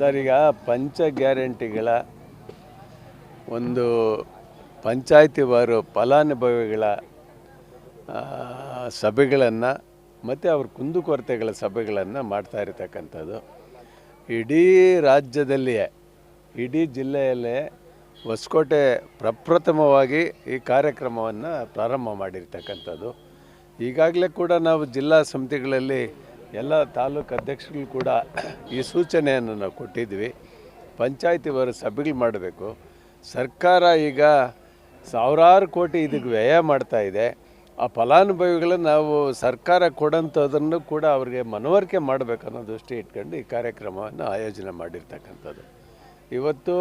Sir, ಈಗ ಪಂಚ ಗ್ಯಾರಂಟಿಗಳ ಒಂದು ಪಂಚಾಯತಿವಾರು ಫಲಾನುಭವಿಗಳ ಸಭೆಗಳನ್ನು ಮತ್ತು ಅವ್ರ ಕುಂದುಕೊರತೆಗಳ ಸಭೆಗಳನ್ನು ಮಾಡ್ತಾ ಇರತಕ್ಕಂಥದ್ದು. ಇಡೀ ರಾಜ್ಯದಲ್ಲಿಯೇ, ಇಡೀ ಜಿಲ್ಲೆಯಲ್ಲೇ ಹೊಸಕೋಟೆ ಪ್ರಪ್ರಥಮವಾಗಿ ಈ ಕಾರ್ಯಕ್ರಮವನ್ನು ಪ್ರಾರಂಭ ಮಾಡಿರ್ತಕ್ಕಂಥದ್ದು. ಈಗಾಗಲೇ ಕೂಡ ನಾವು ಜಿಲ್ಲಾ ಸಮಿತಿಗಳಲ್ಲಿ ಎಲ್ಲ ತಾಲೂಕು ಅಧ್ಯಕ್ಷಗಳು ಕೂಡ ಈ ಸೂಚನೆಯನ್ನು ನಾವು ಕೊಟ್ಟಿದ್ವಿ. ಪಂಚಾಯತಿವಾರು ಸಭೆಗಳು ಮಾಡಬೇಕು. ಸರ್ಕಾರ ಈಗ ಸಾವಿರಾರು ಕೋಟಿ ಇದಕ್ಕೆ ವ್ಯಯ ಮಾಡ್ತಾ ಇದೆ. ಆ ಫಲಾನುಭವಿಗಳನ್ನ ನಾವು ಸರ್ಕಾರ ಕೊಡೋಂಥದ್ದನ್ನು ಕೂಡ ಅವ್ರಿಗೆ ಮನವರಿಕೆ ಮಾಡಬೇಕು ಅನ್ನೋ ದೃಷ್ಟಿ ಇಟ್ಕೊಂಡು ಈ ಕಾರ್ಯಕ್ರಮವನ್ನು ಆಯೋಜನೆ ಮಾಡಿರ್ತಕ್ಕಂಥದ್ದು. ಇವತ್ತು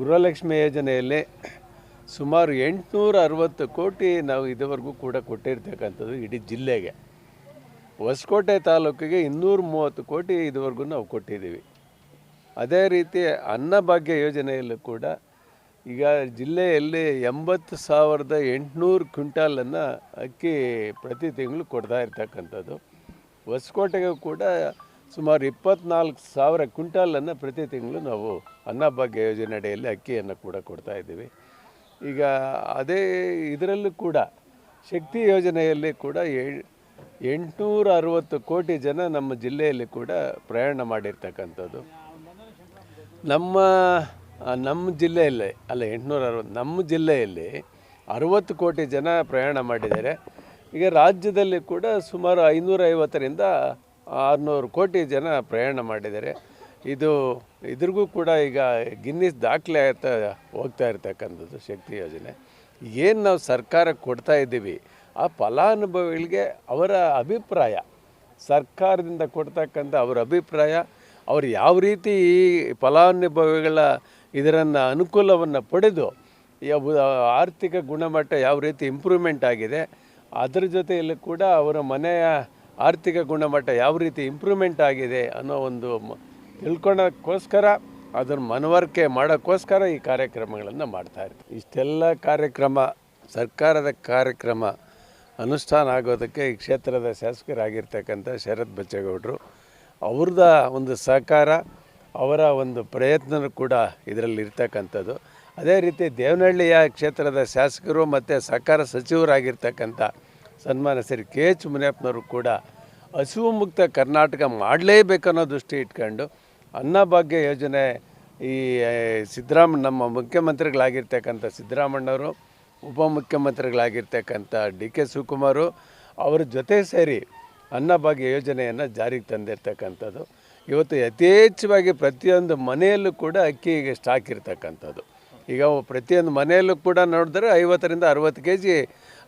ಗೃಹಲಕ್ಷ್ಮಿ ಯೋಜನೆಯಲ್ಲಿ ಸುಮಾರು ಎಂಟುನೂರ ಅರವತ್ತು ಕೋಟಿ ನಾವು ಇದುವರೆಗೂ ಕೂಡ ಕೊಟ್ಟಿರ್ತಕ್ಕಂಥದ್ದು ಇಡೀ ಜಿಲ್ಲೆಗೆ. ಹೊಸಕೋಟೆ ತಾಲೂಕಿಗೆ ಇನ್ನೂರ ಮೂವತ್ತು ಕೋಟಿ ಇದುವರೆಗೂ ನಾವು ಕೊಟ್ಟಿದ್ದೀವಿ. ಅದೇ ರೀತಿ ಅನ್ನಭಾಗ್ಯ ಯೋಜನೆಯಲ್ಲೂ ಕೂಡ ಈಗ ಜಿಲ್ಲೆಯಲ್ಲಿ ಎಂಬತ್ತು ಸಾವಿರದ ಎಂಟುನೂರು ಕ್ವಿಂಟಾಲನ್ನು ಅಕ್ಕಿ ಪ್ರತಿ ತಿಂಗಳು ಕೊಡ್ತಾ ಇರ್ತಕ್ಕಂಥದ್ದು. ಹೊಸಕೋಟೆಗೂ ಕೂಡ ಸುಮಾರು ಇಪ್ಪತ್ನಾಲ್ಕು ಸಾವಿರ ಕ್ವಿಂಟಾಲನ್ನು ಪ್ರತಿ ತಿಂಗಳು ನಾವು ಅನ್ನಭಾಗ್ಯ ಯೋಜನೆ ಅಡಿಯಲ್ಲಿ ಅಕ್ಕಿಯನ್ನು ಕೂಡ ಕೊಡ್ತಾ ಇದ್ದೀವಿ. ಈಗ ಅದೇ ಇದರಲ್ಲೂ ಕೂಡ ಶಕ್ತಿ ಯೋಜನೆಯಲ್ಲಿ ಕೂಡ ಎಂಟುನೂರ ಅರವತ್ತು ಕೋಟಿ ಜನ ನಮ್ಮ ಜಿಲ್ಲೆಯಲ್ಲಿ ಕೂಡ ಪ್ರಯಾಣ ಮಾಡಿರ್ತಕ್ಕಂಥದ್ದು. ನಮ್ಮ ನಮ್ಮ ಜಿಲ್ಲೆಯಲ್ಲಿ, ಅಲ್ಲ ಎಂಟುನೂರ ಅರವತ್ತು ನಮ್ಮ ಜಿಲ್ಲೆಯಲ್ಲಿ ಅರವತ್ತು ಕೋಟಿ ಜನ ಪ್ರಯಾಣ ಮಾಡಿದ್ದಾರೆ. ಈಗ ರಾಜ್ಯದಲ್ಲಿ ಕೂಡ ಸುಮಾರು ಐನೂರ ಐವತ್ತರಿಂದ ಆರುನೂರು ಕೋಟಿ ಜನ ಪ್ರಯಾಣ ಮಾಡಿದ್ದಾರೆ. ಇದು, ಇದ್ರಿಗೂ ಕೂಡ ಈಗ ಗಿನ್ನಿಸ್ ದಾಖಲೆ ಆಗ್ತಾ ಹೋಗ್ತಾ ಇರ್ತಕ್ಕಂಥದ್ದು ಶಕ್ತಿ ಯೋಜನೆ. ಏನು ನಾವು ಸರ್ಕಾರ ಕೊಡ್ತಾ ಇದ್ದೀವಿ ಆ ಫಲಾನುಭವಿಗಳಿಗೆ ಅವರ ಅಭಿಪ್ರಾಯ, ಸರ್ಕಾರದಿಂದ ಕೊಡ್ತಕ್ಕಂಥ ಅವರ ಅಭಿಪ್ರಾಯ, ಅವರು ಯಾವ ರೀತಿ ಈ ಫಲಾನುಭವಿಗಳ ಇದರನ್ನು ಅನುಕೂಲವನ್ನು ಪಡೆದು ಆರ್ಥಿಕ ಗುಣಮಟ್ಟ ಯಾವ ರೀತಿ ಇಂಪ್ರೂವ್ಮೆಂಟ್ ಆಗಿದೆ, ಅದರ ಜೊತೆಯಲ್ಲಿ ಕೂಡ ಅವರ ಮನೆಯ ಆರ್ಥಿಕ ಗುಣಮಟ್ಟ ಯಾವ ರೀತಿ ಇಂಪ್ರೂವ್ಮೆಂಟ್ ಆಗಿದೆ ಅನ್ನೋ ಒಂದು ತಿಳ್ಕೊಳಕ್ಕೋಸ್ಕರ ಅದನ್ನು ಮನವರಿಕೆ ಮಾಡೋಕ್ಕೋಸ್ಕರ ಈ ಕಾರ್ಯಕ್ರಮಗಳನ್ನು ಮಾಡ್ತಾ ಇರ್ತೀವಿ. ಇಷ್ಟೆಲ್ಲ ಕಾರ್ಯಕ್ರಮ, ಸರ್ಕಾರದ ಕಾರ್ಯಕ್ರಮ ಅನುಷ್ಠಾನ ಆಗೋದಕ್ಕೆ ಈ ಕ್ಷೇತ್ರದ ಶಾಸಕರಾಗಿರ್ತಕ್ಕಂಥ ಶರತ್ ಬಚ್ಚೇಗೌಡರು, ಅವ್ರದ ಒಂದು ಸಹಕಾರ, ಅವರ ಒಂದು ಪ್ರಯತ್ನನೂ ಕೂಡ ಇದರಲ್ಲಿ ಇರ್ತಕ್ಕಂಥದ್ದು. ಅದೇ ರೀತಿ ದೇವನಹಳ್ಳಿಯ ಕ್ಷೇತ್ರದ ಶಾಸಕರು ಮತ್ತು ಸಹಕಾರ ಸಚಿವರಾಗಿರ್ತಕ್ಕಂಥ ಸನ್ಮಾನ ಶ್ರೀ ಕೆ ಎಚ್ ಮುನಿಯಪ್ಪನವರು ಕೂಡ ಹಸಿವು ಮುಕ್ತ ಕರ್ನಾಟಕ ಮಾಡಲೇಬೇಕನ್ನೋ ದೃಷ್ಟಿ ಇಟ್ಕೊಂಡು ಅನ್ನಭಾಗ್ಯ ಯೋಜನೆ ಈ ಸಿದ್ದರಾಮ ನಮ್ಮ ಮುಖ್ಯಮಂತ್ರಿಗಳಾಗಿರ್ತಕ್ಕಂಥ ಸಿದ್ದರಾಮಣ್ಣವರು ಉಪಮುಖ್ಯಮಂತ್ರಿಗಳಾಗಿರ್ತಕ್ಕಂಥ ಡಿ ಕೆ ಶಿವಕುಮಾರು ಅವರ ಜೊತೆ ಸೇರಿ ಅನ್ನಭಾಗ್ಯ ಯೋಜನೆಯನ್ನು ಜಾರಿಗೆ ತಂದಿರ್ತಕ್ಕಂಥದ್ದು. ಇವತ್ತು ಯಥೇಚ್ಛವಾಗಿ ಪ್ರತಿಯೊಂದು ಮನೆಯಲ್ಲೂ ಕೂಡ ಅಕ್ಕಿಗೆ ಸ್ಟಾಕ್ ಇರ್ತಕ್ಕಂಥದ್ದು. ಈಗ ಪ್ರತಿಯೊಂದು ಮನೆಯಲ್ಲೂ ಕೂಡ ನೋಡಿದ್ರೆ ಐವತ್ತರಿಂದ ಅರವತ್ತು ಕೆ ಜಿ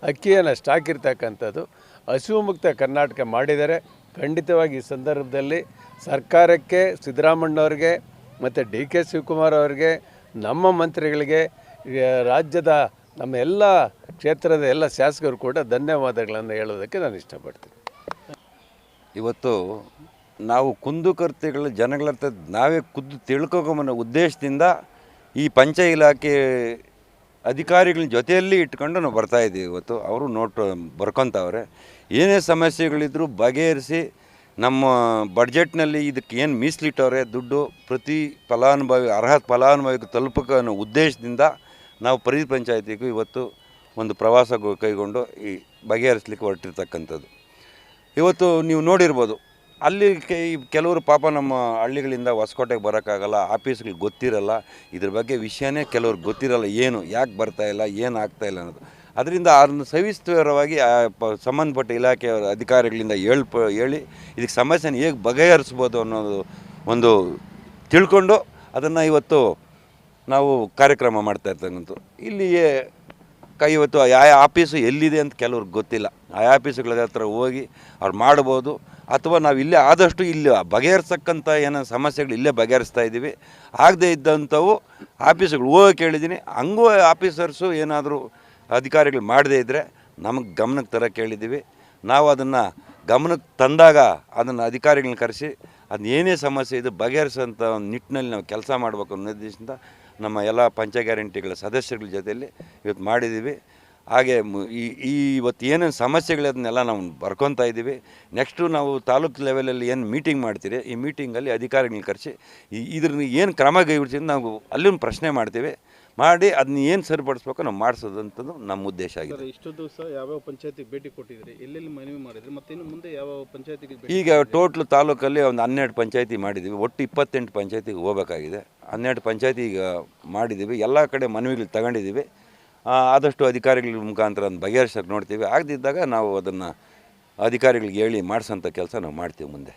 ಅಕ್ಕಿಯನ್ನು ಸ್ಟಾಕ್ ಇರ್ತಕ್ಕಂಥದ್ದು. ಹಸಿವು ಮುಕ್ತ ಕರ್ನಾಟಕ ಮಾಡಿದ್ದಾರೆ. ಖಂಡಿತವಾಗಿ ಈ ಸಂದರ್ಭದಲ್ಲಿ ಸರ್ಕಾರಕ್ಕೆ ಸಿದ್ದರಾಮಣ್ಣವ್ರಿಗೆ ಮತ್ತು ಡಿ ಕೆ ಶಿವಕುಮಾರ್ ಅವರಿಗೆ, ನಮ್ಮ ಮಂತ್ರಿಗಳಿಗೆ, ರಾಜ್ಯದ ನಮ್ಮ ಎಲ್ಲ ಕ್ಷೇತ್ರದ ಎಲ್ಲ ಶಾಸಕರು ಕೂಡ ಧನ್ಯವಾದಗಳನ್ನು ಹೇಳೋದಕ್ಕೆ ನಾನು ಇಷ್ಟಪಡ್ತೀನಿ. ಇವತ್ತು ನಾವು ಕುಂದುಕರ್ತೆಗಳ ಜನಗಳ ನಾವೇ ಖುದ್ದು ತಿಳ್ಕೊಕೊಂಬನ್ನೋ ಉದ್ದೇಶದಿಂದ ಈ ಪಂಚ ಇಲಾಖೆ ಅಧಿಕಾರಿಗಳ ಜೊತೆಯಲ್ಲಿ ಇಟ್ಕೊಂಡು ನಾವು ಬರ್ತಾ ಇದ್ದೀವಿ ಇವತ್ತು. ಅವರು ನೋಟ್ ಬರ್ಕೊತಾವ್ರೆ. ಏನೇ ಸಮಸ್ಯೆಗಳಿದ್ದರೂ ಬಗೆಹರಿಸಿ ನಮ್ಮ ಬಡ್ಜೆಟ್ನಲ್ಲಿ ಇದಕ್ಕೆ ಏನು ಮೀಸಲಿಟ್ಟವ್ರೆ, ದುಡ್ಡು ಪ್ರತಿ ಫಲಾನುಭವಿ ಅರ್ಹ ಫಲಾನುಭವಿಗೆ ತಲುಪಕ್ಕೆ ಅನ್ನೋ ಉದ್ದೇಶದಿಂದ ನಾವು ಪರಿ ಪಂಚಾಯತಿಗೂ ಇವತ್ತು ಒಂದು ಪ್ರವಾಸ ಕೈಗೊಂಡು ಈ ಬಗೆಹರಿಸ್ಲಿಕ್ಕೆ ಹೊರಟಿರ್ತಕ್ಕಂಥದ್ದು. ಇವತ್ತು ನೀವು ನೋಡಿರ್ಬೋದು, ಅಲ್ಲಿ ಕೆಲವರು ಪಾಪ ನಮ್ಮ ಹಳ್ಳಿಗಳಿಂದ ಹೊಸಕೋಟೆಗೆ ಬರೋಕ್ಕಾಗಲ್ಲ, ಆಫೀಸ್ಗಳಿಗೆ ಗೊತ್ತಿರಲ್ಲ, ಇದ್ರ ಬಗ್ಗೆ ವಿಷಯನೇ ಕೆಲವ್ರಿಗೆ ಗೊತ್ತಿರಲ್ಲ, ಏನು, ಯಾಕೆ ಬರ್ತಾ ಇಲ್ಲ, ಏನು ಆಗ್ತಾಯಿಲ್ಲ ಅನ್ನೋದು. ಅದರಿಂದ ಅದನ್ನು ಸವಿಸ್ತರವಾಗಿ ಸಂಬಂಧಪಟ್ಟ ಇಲಾಖೆಯ ಅಧಿಕಾರಿಗಳಿಂದ ಹೇಳ್ಪ, ಹೇಳಿ ಇದಕ್ಕೆ ಸಮಸ್ಯೆನ ಹೇಗೆ ಬಗೆಹರಿಸ್ಬೋದು ಅನ್ನೋದು ಒಂದು ತಿಳ್ಕೊಂಡು ಅದನ್ನು ಇವತ್ತು ನಾವು ಕಾರ್ಯಕ್ರಮ ಮಾಡ್ತಾ ಇರ್ತಕ್ಕಂಥ ಇಲ್ಲಿ ಕೈ ಇವತ್ತು ಯಾವ ಆಫೀಸು ಎಲ್ಲಿದೆ ಅಂತ ಕೆಲವ್ರಿಗೆ ಗೊತ್ತಿಲ್ಲ. ಆ ಆಫೀಸುಗಳ ಹತ್ರ ಹೋಗಿ ಅವ್ರು ಮಾಡ್ಬೋದು. ಅಥವಾ ನಾವು ಇಲ್ಲೇ ಆದಷ್ಟು ಇಲ್ಲಿ ಬಗೆಹರಿಸಕ್ಕಂಥ ಏನೋ ಸಮಸ್ಯೆಗಳು ಇಲ್ಲೇ ಬಗೆಹರಿಸ್ತಾ ಇದ್ದೀವಿ. ಆಗದೇ ಇದ್ದಂಥವು ಆಫೀಸುಗಳು ಹೋಗೋಕೆ ಹೇಳಿದ್ದೀನಿ ಹಂಗೂ ಆಫೀಸರ್ಸು ಏನಾದರೂ ಅಧಿಕಾರಿಗಳು ಮಾಡದೇ ಇದ್ದರೆ ನಮಗೆ ಗಮನಕ್ಕೆ ತರ ಕೇಳಿದ್ದೀವಿ ನಾವು ಅದನ್ನು ಗಮನಕ್ಕೆ ತಂದಾಗ ಅದನ್ನು ಅಧಿಕಾರಿಗಳನ್ನ ಕರೆಸಿ ಅದನ್ನ ಏನೇ ಸಮಸ್ಯೆ ಇದು ಬಗೆಹರಿಸೋಂಥ ನಿಟ್ಟಿನಲ್ಲಿ ನಾವು ಕೆಲಸ ಮಾಡಬೇಕು ಅನ್ನೋ ಉದ್ದೇಶದಿಂದ ನಮ್ಮ ಎಲ್ಲ ಪಂಚ ಗ್ಯಾರಂಟಿಗಳ ಸದಸ್ಯರುಗಳ ಜೊತೆಯಲ್ಲಿ ಇವತ್ತು ಮಾಡಿದ್ದೀವಿ. ಹಾಗೆ ಈ ಈ ಇವತ್ತು ಏನೇನು ಸಮಸ್ಯೆಗಳದನ್ನೆಲ್ಲ ನಾವು ಬರ್ಕೊತಾ ಇದ್ದೀವಿ. ನೆಕ್ಸ್ಟು ನಾವು ತಾಲೂಕು ಲೆವೆಲಲ್ಲಿ ಏನು ಮೀಟಿಂಗ್ ಮಾಡ್ತೀರಿ, ಈ ಮೀಟಿಂಗಲ್ಲಿ ಅಧಿಕಾರಿಗಳನ್ನ ಕರೆಸಿ ಇದ್ರ ಏನು ಕ್ರಮ ಕೈಗೊಳ್ತೀವಿ ನಾವು ಅಲ್ಲಿ ಒಂದು ಪ್ರಶ್ನೆ ಮಾಡ್ತೀವಿ. ಮಾಡಿ ಅದನ್ನ ಏನು ಸರಿಪಡಿಸ್ಬೇಕು ನಾವು ಮಾಡಿಸೋದಂಥದ್ದು ನಮ್ಮ ಉದ್ದೇಶ ಆಗಿದೆ. ಇಷ್ಟು ದಿವಸ ಯಾವ್ಯಾವ ಪಂಚಾಯತಿಗೆ ಭೇಟಿ ಕೊಟ್ಟಿದ್ರಿ ಎಲ್ಲೆಲ್ಲಿ ಮನವಿ ಮಾಡಿದ್ರಿ? ಮತ್ತೆ ಇನ್ನು ಮುಂದೆ ಯಾವ ಪಂಚಾಯತಿಗೆ ಈಗ ಟೋಟ್ಲ್ ತಾಲೂಕಲ್ಲಿ ಒಂದು ಹನ್ನೆರಡು ಪಂಚಾಯತಿ ಮಾಡಿದ್ದೀವಿ. ಒಟ್ಟು ಇಪ್ಪತ್ತೆಂಟು ಪಂಚಾಯತಿಗೆ ಹೋಗಬೇಕಾಗಿದೆ. ಹನ್ನೆರಡು ಪಂಚಾಯತಿ ಈಗ ಮಾಡಿದ್ದೀವಿ. ಎಲ್ಲ ಕಡೆ ಮನವಿಗಳು ತಗೊಂಡಿದ್ದೀವಿ. ಆದಷ್ಟು ಅಧಿಕಾರಿಗಳ ಮುಖಾಂತರ ಒಂದು ಬಗೆಹರಿಸೋಕೆ ನೋಡ್ತೀವಿ. ಆಗದಿದ್ದಾಗ ನಾವು ಅದನ್ನು ಅಧಿಕಾರಿಗಳಿಗೆ ಹೇಳಿ ಮಾಡಿಸೋಂಥ ಕೆಲಸ ನಾವು ಮಾಡ್ತೀವಿ ಮುಂದೆ.